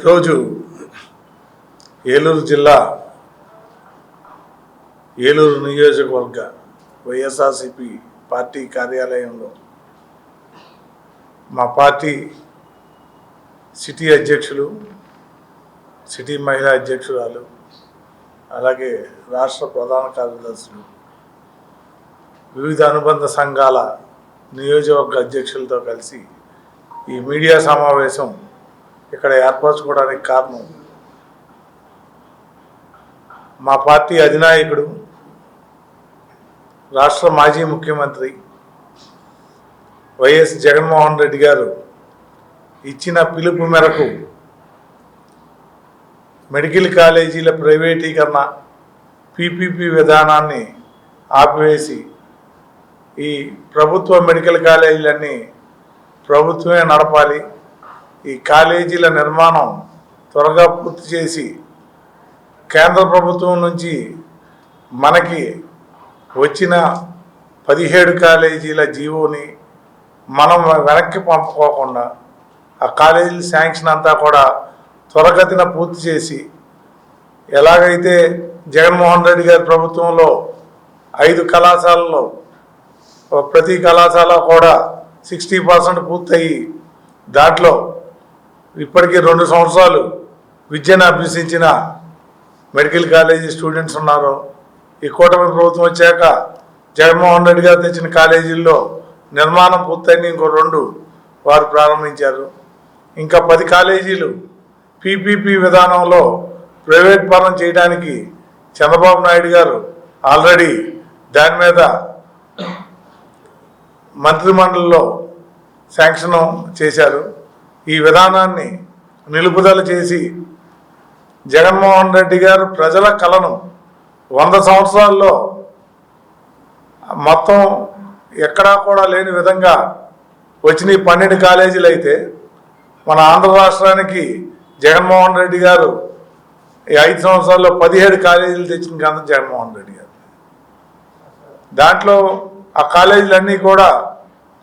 ఈరోజు ఏలూరు జిల్లా ఏలూరు నియోజకవర్గ వైఎస్ఆర్సిపి పార్టీ కార్యాలయంలో మా పార్టీ సిటీ అధ్యక్షులు సిటీ మహిళా అధ్యక్షురాలు అలాగే రాష్ట్ర ప్రధాన కార్యదర్శులు వివిధ అనుబంధ సంఘాల నియోజకవర్గ అధ్యక్షులతో కలిసి ఈ మీడియా సమావేశం ఇక్కడ ఏర్పరచుకోవడానికి కారణం. మా పార్టీ అధినాయకుడు రాష్ట్ర మాజీ ముఖ్యమంత్రి వైఎస్ జగన్మోహన్ రెడ్డి గారు ఇచ్చిన పిలుపు మేరకు మెడికల్ కాలేజీల ప్రైవేటీకరణ పీపీపీ విధానాన్ని ఆపివేసి ఈ ప్రభుత్వ మెడికల్ కాలేజీలన్నీ ప్రభుత్వమే నడపాలి. ఈ కాలేజీల నిర్మాణం త్వరగా పూర్తి చేసి కేంద్ర ప్రభుత్వం నుంచి మనకి వచ్చిన పదిహేడు కాలేజీల జీవోని మనం వెనక్కి పంపుకోకుండా ఆ కాలేజీల శాంక్షన్ అంతా కూడా త్వరగతిన పూర్తి చేసి ఎలాగైతే జగన్మోహన్ రెడ్డి గారి ప్రభుత్వంలో ఐదు కళాశాలలో ప్రతి కళాశాల కూడా సిక్స్టీ పర్సెంట్ పూర్తయి దాంట్లో ఇప్పటికీ రెండు సంవత్సరాలు విద్యను అభ్యసించిన మెడికల్ కాలేజీ స్టూడెంట్స్ ఉన్నారు. ఈ కూటమి ప్రభుత్వం వచ్చాక జగన్మోహన్ రెడ్డి గారు తెచ్చిన కాలేజీల్లో నిర్మాణం పూర్తయిన ఇంకో రెండు వారు ప్రారంభించారు. ఇంకా పది కాలేజీలు పీపీపీ విధానంలో ప్రైవేట్ పరం చేయడానికి చంద్రబాబు నాయుడు గారు ఆల్రెడీ దాని మీద మంత్రిమండలిలో శాంక్షన్ చేశారు. ఈ విధానాన్ని నిలుపుదల చేసి జగన్మోహన్ రెడ్డి గారు ప్రజల కలను వంద సంవత్సరాల్లో మొత్తం ఎక్కడా కూడా లేని విధంగా వచ్చిన ఈ పన్నెండు కాలేజీలు అయితే మన ఆంధ్ర రాష్ట్రానికి జగన్మోహన్ రెడ్డి గారు ఈ ఐదు సంవత్సరాల్లో పదిహేడు కాలేజీలు తెచ్చిన ఘనత జగన్మోహన్ రెడ్డి గారు. దాంట్లో ఆ కాలేజీలన్నీ కూడా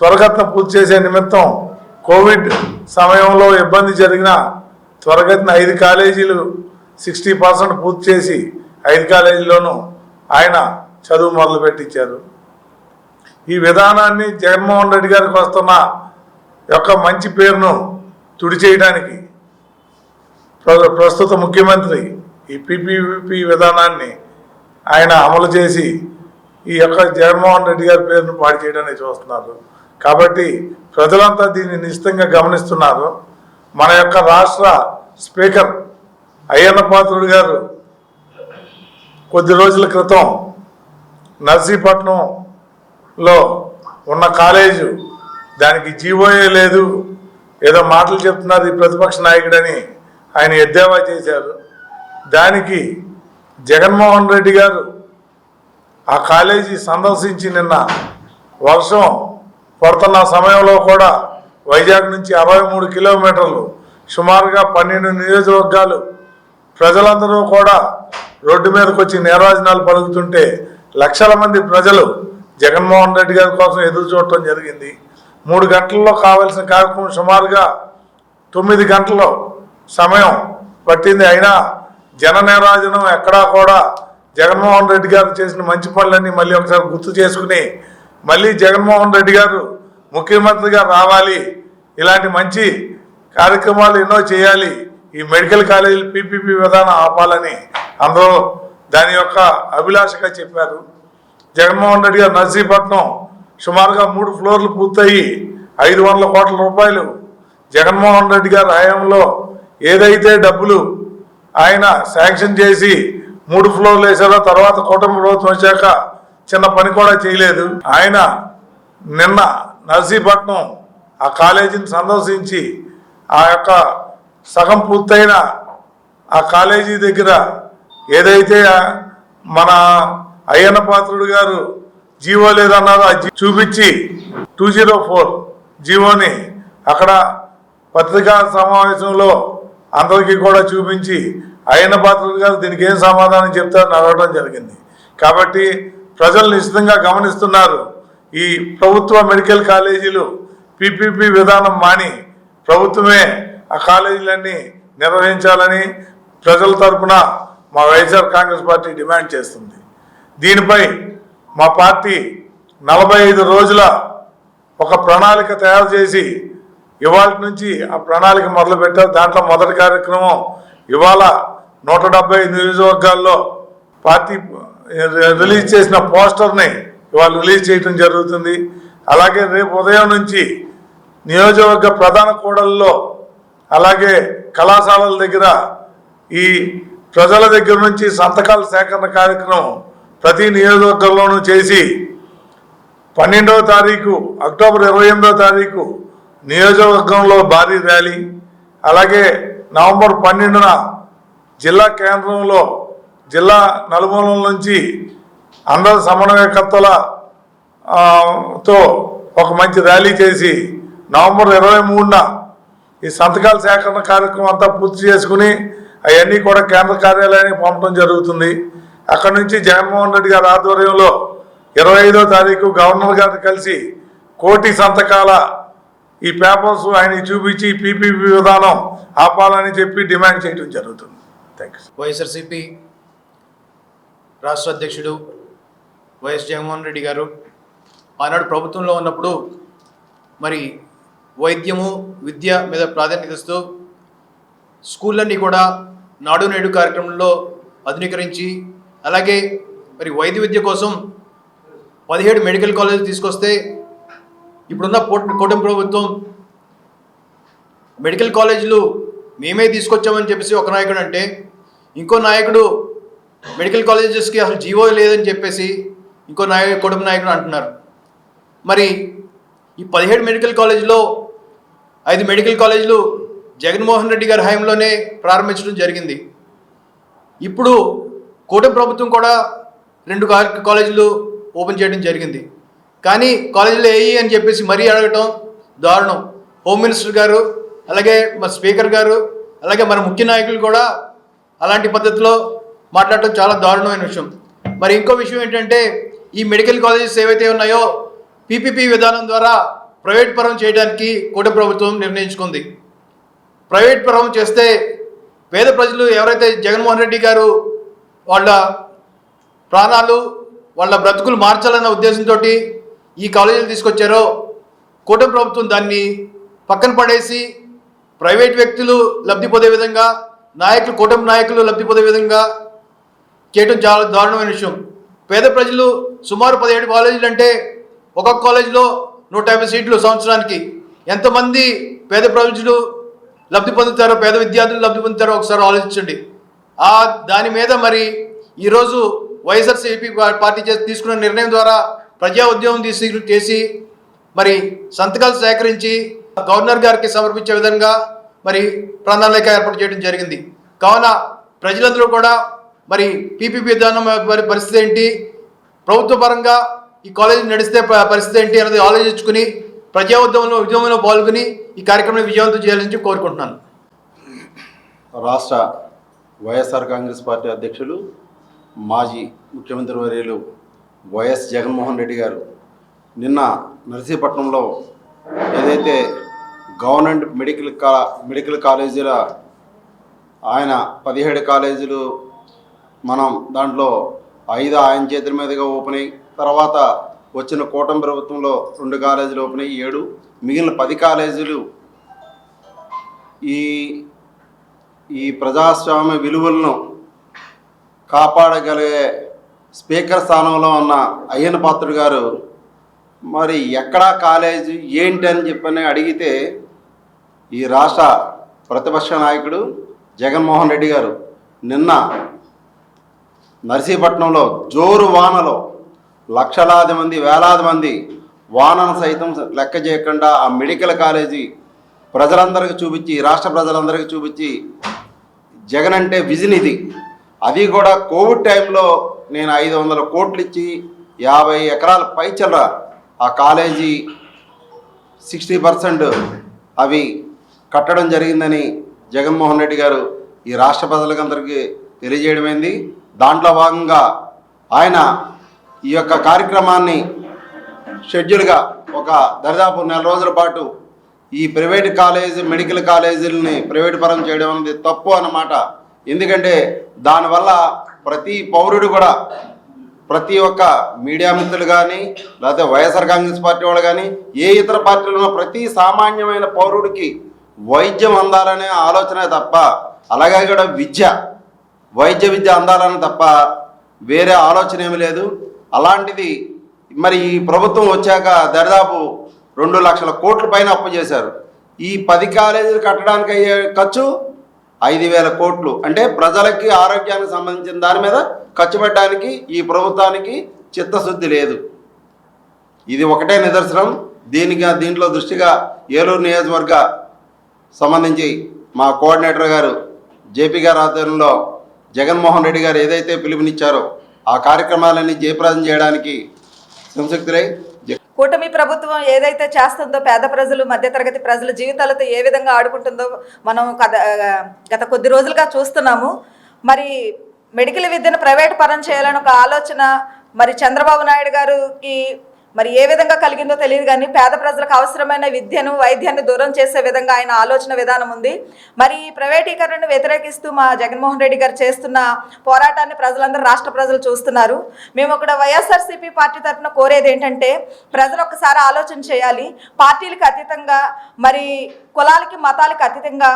త్వరగతిన పూర్తి చేసే నిమిత్తం కోవిడ్ సమయంలో ఇబ్బంది జరిగిన త్వరగతిన ఐదు కాలేజీలు సిక్స్టీ పర్సెంట్ పూర్తి చేసి ఐదు కాలేజీల్లోనూ ఆయన చదువు మొదలు పెట్టించారు. ఈ విధానాన్ని జగన్మోహన్ రెడ్డి గారికి వస్తున్న యొక్క మంచి పేరును తుడిచేయడానికి ప్ర- ప్రస్తుత ముఖ్యమంత్రి ఈ పిపిపి విధానాన్ని ఆయన అమలు చేసి ఈ యొక్క జగన్మోహన్ రెడ్డి గారి పేరును పాడు చేయడానికి చూస్తున్నారు. కాబట్టి ప్రజలంతా దీన్ని నిశ్చితంగా గమనిస్తున్నారు. మన యొక్క రాష్ట్ర స్పీకర్ అయ్యన్న పాత్రుడు గారు కొద్ది రోజుల క్రితం నర్సీపట్నంలో ఉన్న కాలేజు దానికి జీవోయే లేదు ఏదో మాటలు చెప్తున్నారు ఈ ప్రతిపక్ష నాయకుడని ఆయన ఎద్దేవా చేశారు. దానికి జగన్మోహన్ రెడ్డి గారు ఆ కాలేజీ సందర్శించి నిన్న వర్షం పడుతున్న సమయంలో కూడా వైజాగ్ నుంచి అరవై మూడు కిలోమీటర్లు సుమారుగా పన్నెండు నియోజకవర్గాలు. ప్రజలందరూ కూడా రోడ్డు మీదకి వచ్చి నీరాజనాలు పలుకుతుంటే లక్షల మంది ప్రజలు జగన్మోహన్ రెడ్డి గారి కోసం ఎదురు చూడటం జరిగింది. మూడు గంటల్లో కావాల్సిన కార్యక్రమం సుమారుగా తొమ్మిది గంటలు సమయం పట్టింది. అయినా జన నిరాజనం ఎక్కడా కూడా జగన్మోహన్ రెడ్డి గారు చేసిన మంచి పనులన్నీ మళ్ళీ ఒకసారి గుర్తు చేసుకుని మళ్ళీ జగన్మోహన్ రెడ్డి గారు ముఖ్యమంత్రిగా రావాలి. ఇలాంటి మంచి కార్యక్రమాలు ఎన్నో చేయాలి. ఈ మెడికల్ కాలేజీలు పీపీపీ విధానం ఆపాలని అందరూ దాని యొక్క అభిలాషగా చెప్పారు. జగన్మోహన్ రెడ్డి గారు నర్సీపట్నం సుమారుగా మూడు ఫ్లోర్లు పూర్తయి ఐదు వందల కోట్ల రూపాయలు జగన్మోహన్ రెడ్డి గారి హయాంలో ఏదైతే డబ్బులు ఆయన శాంక్షన్ చేసి మూడు ఫ్లోర్లు వేసారో తర్వాత కూటమి ప్రభుత్వం వచ్చాక చిన్న పని కూడా చేయలేదు. ఆయన నిన్న నర్సీపట్నం ఆ కాలేజీని సందర్శించి ఆ యొక్క సగం పూర్తయిన ఆ కాలేజీ దగ్గర ఏదైతే మన అయ్యన్న పాత్రుడు గారు జీవో లేదన్నారో అది చూపించి టూ జీరో ఫోర్ జీవోని అక్కడ పత్రికా సమావేశంలో అందరికీ కూడా చూపించి అయ్యన్న పాత్రుడు గారు దీనికి ఏం సమాధానం చెప్తారని అడగడం జరిగింది. కాబట్టి ప్రజలు నిశ్చితంగా గమనిస్తున్నారు. ఈ ప్రభుత్వ మెడికల్ కాలేజీలు పీపీపీ విధానం మాని ప్రభుత్వమే ఆ కాలేజీలన్నీ నిర్వహించాలని ప్రజల తరపున మా వైఎస్ఆర్ కాంగ్రెస్ పార్టీ డిమాండ్ చేస్తుంది. దీనిపై మా పార్టీ నలభై ఐదు రోజుల ఒక ప్రణాళిక తయారు చేసి ఇవాళ నుంచి ఆ ప్రణాళిక మొదలు పెట్టారు. దాంట్లో మొదటి కార్యక్రమం ఇవాళ నూట డెబ్బై నియోజకవర్గాల్లో పార్టీ రిలీజ్ చేసిన పోస్టర్ని ఇవాళ రిలీజ్ చేయడం జరుగుతుంది. అలాగే రేపు ఉదయం నుంచి నియోజకవర్గ ప్రధాన కూడల్లో అలాగే కళాశాలల దగ్గర ఈ ప్రజల దగ్గర నుంచి సంతకాల సేకరణ కార్యక్రమం ప్రతి నియోజకవర్గంలోనూ చేసి పన్నెండవ తారీఖు అక్టోబర్ ఇరవై ఎనిమిదవ తారీఖు నియోజకవర్గంలో భారీ ర్యాలీ అలాగే నవంబర్ పన్నెండున జిల్లా కేంద్రంలో జిల్లా నలుమూలల నుంచి అందరు సమన్వయకర్తల తో ఒక మంచి ర్యాలీ చేసి నవంబర్ ఇరవై మూడున ఈ సంతకాల సేకరణ కార్యక్రమం అంతా పూర్తి చేసుకుని అవన్నీ కూడా కేంద్ర కార్యాలయానికి పంపడం జరుగుతుంది. అక్కడి నుంచి జగన్మోహన్ రెడ్డి గారి ఆధ్వర్యంలో ఇరవై ఐదో తారీఖు గవర్నర్ గారిని కలిసి కోటి సంతకాల ఈ పేపర్స్ ఆయన చూపించి పీపీపీ విధానం ఆపాలని చెప్పి డిమాండ్ చేయడం జరుగుతుంది. థ్యాంక్ యూ వైఎస్ఆర్సీపీ రాష్ట్ర అధ్యక్షుడు వైఎస్ జగన్మోహన్ రెడ్డి గారు ఆనాడు ప్రభుత్వంలో ఉన్నప్పుడు మరి వైద్యము విద్య మీద ప్రాధాన్యత ఇస్తూ స్కూళ్ళన్నీ కూడా నాడు నేడు కార్యక్రమంలో ఆధునీకరించి అలాగే మరి వైద్య విద్య కోసం పదిహేడు మెడికల్ కాలేజీలు తీసుకొస్తే ఇప్పుడున్న కూటమి ప్రభుత్వం మెడికల్ కాలేజీలు మేమే తీసుకొచ్చామని చెప్పేసి ఒక నాయకుడు అంటే ఇంకో నాయకుడు మెడికల్ కాలేజెస్కి అసలు జీవో లేదని చెప్పేసి ఇంకో నాయ కుటుంబ నాయకుడు అంటున్నారు. మరి ఈ పదిహేడు మెడికల్ కాలేజీలో ఐదు మెడికల్ కాలేజీలు జగన్మోహన్ రెడ్డి గారి హయాంలోనే ప్రారంభించడం జరిగింది. ఇప్పుడు కూటమి ప్రభుత్వం కూడా రెండు కాలేజీలు ఓపెన్ చేయడం జరిగింది. కానీ కాలేజీలో ఏఈ అని చెప్పేసి మరీ అడగటం దారుణం. హోమ్ మినిస్టర్ గారు అలాగే మన స్పీకర్ గారు అలాగే మన ముఖ్య నాయకులు కూడా అలాంటి పద్ధతిలో మాట్లాడటం చాలా దారుణమైన విషయం. మరి ఇంకో విషయం ఏంటంటే ఈ మెడికల్ కాలేజెస్ ఏవైతే ఉన్నాయో పీపీపీ విధానం ద్వారా ప్రైవేట్ పరం చేయడానికి కూట ప్రభుత్వం నిర్ణయించుకుంది. ప్రైవేట్ పరం చేస్తే పేద ప్రజలు ఎవరైతే జగన్మోహన్ రెడ్డి గారు వాళ్ళ ప్రాణాలు వాళ్ళ బ్రతుకులు మార్చాలన్న ఉద్దేశంతో ఈ కాలేజీలు తీసుకొచ్చారో కూటమి ప్రభుత్వం దాన్ని పక్కన పడేసి ప్రైవేట్ వ్యక్తులు లబ్ధి పొందే విధంగా నాయకులు కూటమి నాయకులు లబ్ధి పొందే విధంగా చేయడం చాలా దారుణమైన విషయం. పేద ప్రజలు సుమారు పదిహేడు కాలేజీలు అంటే ఒక్కొక్క కాలేజీలో నూట యాభై సీట్లు సంవత్సరానికి. ఎంతమంది పేద ప్రజలు లబ్ధి పొందుతారో పేద విద్యార్థులు లబ్ధి పొందుతారో ఒకసారి ఆలోచించండి. ఆ దాని మీద మరి ఈరోజు వైఎస్ఆర్సీపీ పార్టీ చేసి తీసుకున్న నిర్ణయం ద్వారా ప్రజా ఉద్యమం తీసి చేసి మరి సంతకాలు సేకరించి గవర్నర్ గారికి సమర్పించే విధంగా మరి ప్రణాళిక ఏర్పాటు చేయడం జరిగింది. కావున ప్రజలందరూ కూడా మరి పీపీపీ విధానం మరి పరిస్థితి ఏంటి? ప్రభుత్వ పరంగా ఈ కాలేజీ నడిస్తే ప- పరిస్థితి ఏంటి అనేది ఆలోచించుకుని ప్రజా ఉద్యమంలో ఉద్యమంలో పాల్గొని ఈ కార్యక్రమాన్ని విజయవంతం చేయాలని కోరుకుంటున్నాను. రాష్ట్ర వైఎస్ఆర్ కాంగ్రెస్ పార్టీ అధ్యక్షులు మాజీ ముఖ్యమంత్రి వర్యులు వైఎస్ జగన్మోహన్ రెడ్డి గారు నిన్న నర్సీపట్నంలో ఏదైతే గవర్నమెంట్ మెడికల్ కా మెడికల్ కాలేజీల ఆయన పదిహేడు కాలేజీలు మనం దాంట్లో ఐదు ఆయన చేతుల మీదుగా ఓపెన్ అయ్యి తర్వాత వచ్చిన కూటమి ప్రభుత్వంలో రెండు కాలేజీలు ఓపెన్ అయ్యి ఏడు మిగిలిన పది కాలేజీలు ఈ ఈ ప్రజాస్వామ్య విలువలను కాపాడగలిగే స్పీకర్ స్థానంలో ఉన్న అయ్యన పాత్రుడు గారు మరి ఎక్కడా కాలేజీ ఏంటి అని చెప్పని అడిగితే ఈ రాష్ట్ర ప్రతిపక్ష నాయకుడు జగన్మోహన్ రెడ్డి గారు నిన్న నర్సీపట్నంలో జోరు వానలో లక్షలాది మంది వేలాది మంది వానను సైతం లెక్క చేయకుండా ఆ మెడికల్ కాలేజీ ప్రజలందరికీ చూపించి రాష్ట్ర ప్రజలందరికీ చూపించి జగన్ అంటే విజన్ ఇది. అది కూడా కోవిడ్ టైంలో నేను ఐదు వందల కోట్లు ఇచ్చి యాభై ఎకరాల పైచల్ర ఆ కాలేజీ సిక్స్టీ పర్సెంట్ అవి కట్టడం జరిగిందని జగన్మోహన్ రెడ్డి గారు ఈ రాష్ట్ర ప్రజలకందరికీ తెలియజేయడమైంది. దాంట్లో భాగంగా ఆయన ఈ యొక్క కార్యక్రమాన్ని షెడ్యూల్గా ఒక దరిదాపు నెల రోజుల పాటు ఈ ప్రైవేట్ కాలేజ్ మెడికల్ కాలేజీలని ప్రైవేట్ పరం చేయడం అనేది తప్పు అన్నమాట. ఎందుకంటే దానివల్ల ప్రతి పౌరుడు కూడా ప్రతి ఒక్క మీడియా మిత్రులు కానీ లేకపోతే వైఎస్ఆర్ కాంగ్రెస్ పార్టీ వాళ్ళు కానీ ఏ ఇతర పార్టీలో ప్రతి సామాన్యమైన పౌరుడికి వైద్యం అందాలనే ఆలోచనే తప్ప అలాగే కూడా విద్య. వైద్య విద్య అందాలని తప్ప వేరే ఆలోచన ఏమీ లేదు. అలాంటిది మరి ఈ ప్రభుత్వం వచ్చాక దరిదాపు రెండు లక్షల కోట్ల పైన అప్పు చేశారు. ఈ పది కాలేజీలు కట్టడానికి అయ్యే ఖర్చు ఐదు వేల కోట్లు. అంటే ప్రజలకి ఆరోగ్యానికి సంబంధించిన దాని మీద ఖర్చు పెట్టడానికి ఈ ప్రభుత్వానికి చిత్తశుద్ధి లేదు. ఇది ఒకటే నిదర్శనం. దీనికి దీంట్లో దృష్టిగా ఏలూరు నియోజకవర్గ సంబంధించి మా కోఆర్డినేటర్ గారు జేపీ గారి ఆధ్వర్యంలో జగన్మోహన్ రెడ్డి గారు ఏదైతే పిలుపునిచ్చారో ఆ కార్యక్రమాలన్నీ జయప్రదం చేయడానికి సంశక్తులై కూటమి ప్రభుత్వం ఏదైతే చేస్తుందో పేద ప్రజలు మధ్యతరగతి ప్రజల జీవితాలతో ఏ విధంగా ఆడుకుంటుందో మనం గత కొద్ది రోజులుగా చూస్తున్నాము. మరి మెడికల్ విద్యను ప్రైవేట్ పరం చేయాలని ఒక ఆలోచన మరి చంద్రబాబు నాయుడు గారికి మరి ఏ విధంగా కలిగిందో తెలియదు కానీ పేద ప్రజలకు అవసరమైన విద్యను వైద్యాన్ని దూరం చేసే విధంగా ఆయన ఆలోచన విధానం ఉంది. మరి ఈ ప్రైవేటీకరణను వ్యతిరేకిస్తూ మా జగన్మోహన్ రెడ్డి గారు చేస్తున్న పోరాటాన్ని ప్రజలందరూ రాష్ట్ర ప్రజలు చూస్తున్నారు. మేము అక్కడ వైఎస్ఆర్సీపీ పార్టీ తరఫున కోరేది ఏంటంటే ప్రజలు ఒకసారి ఆలోచన చేయాలి. పార్టీలకు అతీతంగా మరి కులాలకి మతాలకు అతీతంగా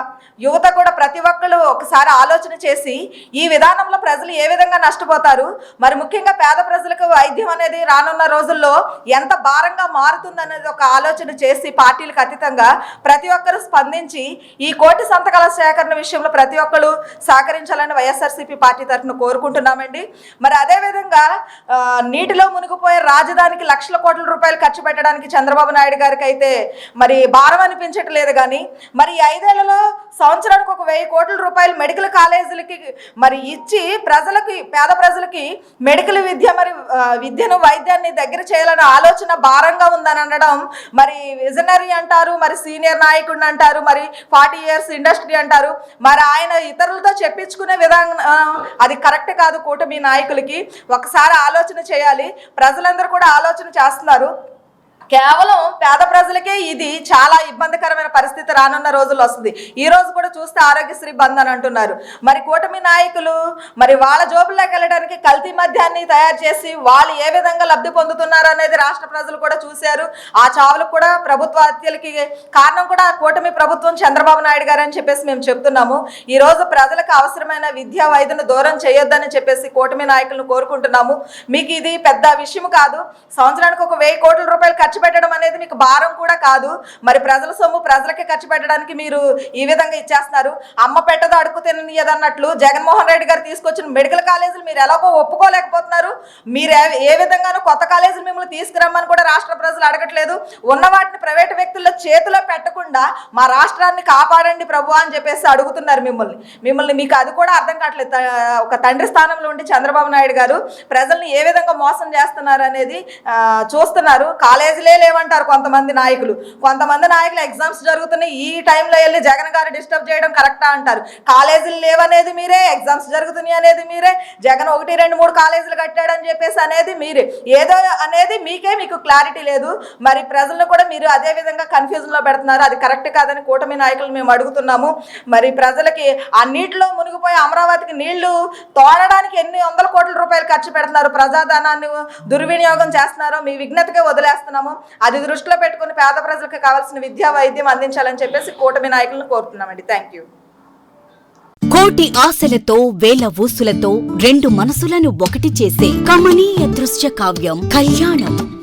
యువత కూడా ప్రతి ఒక్కరు ఒకసారి ఆలోచన చేసి ఈ విధానంలో ప్రజలు ఏ విధంగా నష్టపోతారు? మరి ముఖ్యంగా పేద ప్రజలకు వైద్యం అనేది రానున్న రోజుల్లో ఎంత భారంగా మారుతుంది అనేది ఒక ఆలోచన చేసి పార్టీలకు అతీతంగా ప్రతి ఒక్కరు స్పందించి ఈ కోటి సంతకాల సేకరణ విషయంలో ప్రతి ఒక్కరు సహకరించాలని వైఎస్ఆర్సీపీ పార్టీ తరఫున కోరుకుంటున్నామండి. మరి అదేవిధంగా నీటిలో మునిగిపోయే రాజధానికి లక్షల కోట్ల రూపాయలు ఖర్చు పెట్టడానికి చంద్రబాబు నాయుడు గారికి అయితే మరి భారం అనిపించట్లేదు కానీ మరి ఈ ఐదేళ్ళలో సంవత్సరానికి ఒక వెయ్యి కోట్ల రూపాయలు మెడికల్ కాలేజీలకి మరి ఇచ్చి ప్రజలకి పేద ప్రజలకి మెడికల్ విద్య మరి విద్యను వైద్యాన్ని దగ్గర చేయాలనే ఆలోచన భారంగా ఉందని అనడం మరి విజనరీ అంటారు మరి సీనియర్ నాయకుడిని అంటారు మరి ఫార్టీ ఇయర్స్ ఇండస్ట్రీ అంటారు మరి ఆయన ఇతరులతో చెప్పించుకునే విధానం అది కరెక్ట్ కాదు కూటమి నాయకులకి. ఒకసారి ఆలోచన చేయాలి. ప్రజలందరూ కూడా ఆలోచన చేస్తున్నారు. కేవలం పేద ప్రజలకే ఇది చాలా ఇబ్బందికరమైన పరిస్థితి రానున్న రోజుల్లో వస్తుంది. ఈ రోజు కూడా చూస్తే ఆరోగ్యశ్రీ బంద్ అని అంటున్నారు. మరి కూటమి నాయకులు మరి వాళ్ళ జోబుల్లోకి వెళ్ళడానికి కల్తీ మద్యాన్ని తయారు చేసి వాళ్ళు ఏ విధంగా లబ్ధి పొందుతున్నారు అనేది రాష్ట్ర ప్రజలు కూడా చూశారు. ఆ చావులకు కూడా ప్రభుత్వ హత్యలకి కారణం కూడా కూటమి ప్రభుత్వం చంద్రబాబు నాయుడు గారు అని చెప్పేసి మేము చెప్తున్నాము. ఈ రోజు ప్రజలకు అవసరమైన విద్యా వైద్యను దూరం చేయొద్దని చెప్పేసి కూటమి నాయకులను కోరుకుంటున్నాము. మీకు ఇది పెద్ద విషయం కాదు. సంవత్సరానికి ఒక వెయ్యి కోట్ల రూపాయలు ఖర్చు పెట్టడం అనేది మీకు భారం కూడా కాదు. మరి ప్రజల సొమ్ము ప్రజలకి ఖర్చు పెట్టడానికి మీరు ఈ విధంగా ఇచ్చేస్తున్నారు. అమ్మ పెట్టదు అడుగు తిననియదన్నట్లు జగన్మోహన్ రెడ్డి గారు తీసుకొచ్చిన మెడికల్ కాలేజీలు మీరు ఎలాగో ఒప్పుకోలేకపోతున్నారు. మీరు ఏ- విధంగానూ కొత్త కాలేజీలు మిమ్మల్ని తీసుకురమ్మని కూడా రాష్ట్ర ప్రజలు అడగట్లేదు. ఉన్న వాటిని ప్రైవేట్ వ్యక్తుల చేతిలో పెట్టకుండా మా రాష్ట్రాన్ని కాపాడండి ప్రభు అని చెప్పేసి అడుగుతున్నారు మిమ్మల్ని. మిమ్మల్ని మీకు అది కూడా అర్థం కావట్లేదు. ఒక తండ్రి స్థానంలో ఉండి చంద్రబాబు నాయుడు గారు ప్రజల్ని ఏ విధంగా మోసం చేస్తున్నారు అనేది చూస్తున్నారు. కాలేజీలు లేవంటారు కొంతమంది నాయకులు. కొంతమంది నాయకులు ఎగ్జామ్స్ జరుగుతున్నాయి. ఈ టైంలో వెళ్ళి జగన్ గారు డిస్టర్బ్ చేయడం కరెక్టా అంటారు. కాలేజీలు లేవనేది మీరే ఎగ్జామ్స్ జరుగుతున్నాయి అనేది మీరే జగన్ ఒకటి రెండు మూడు కాలేజీలు కట్టాడని చెప్పేసి అనేది మీరే. ఏదో అనేది మీకే మీకు క్లారిటీ లేదు. మరి ప్రజలను కూడా మీరు అదే విధంగా కన్ఫ్యూజన్లో పెడుతున్నారు. అది కరెక్ట్ కాదని కూటమి నాయకులు మేము అడుగుతున్నాము. మరి ప్రజలకి ఆ నీటిలో మునిగిపోయి అమరావతికి నీళ్ళు తోడడానికి ఎన్ని వందల రూపాయలు ఖర్చు పెడుతున్నారు. ప్రజాధనాన్ని దుర్వినియోగం చేస్తున్నారో. మీ విఘ్నతకే వదిలేస్తున్నాము. అది దృష్టిలో పెట్టుకుని పేద ప్రజలకు కావాల్సిన విద్యా వైద్యం అందించాలని చెప్పేసి కూటమి నాయకులను కోరుతున్నామండి. థ్యాంక్ యూ కోటి ఆశలతో వేల ఊసులతో రెండు మనసులను ఒకటి చేసే కమనీయ దృశ్య కావ్యం కళ్యాణం.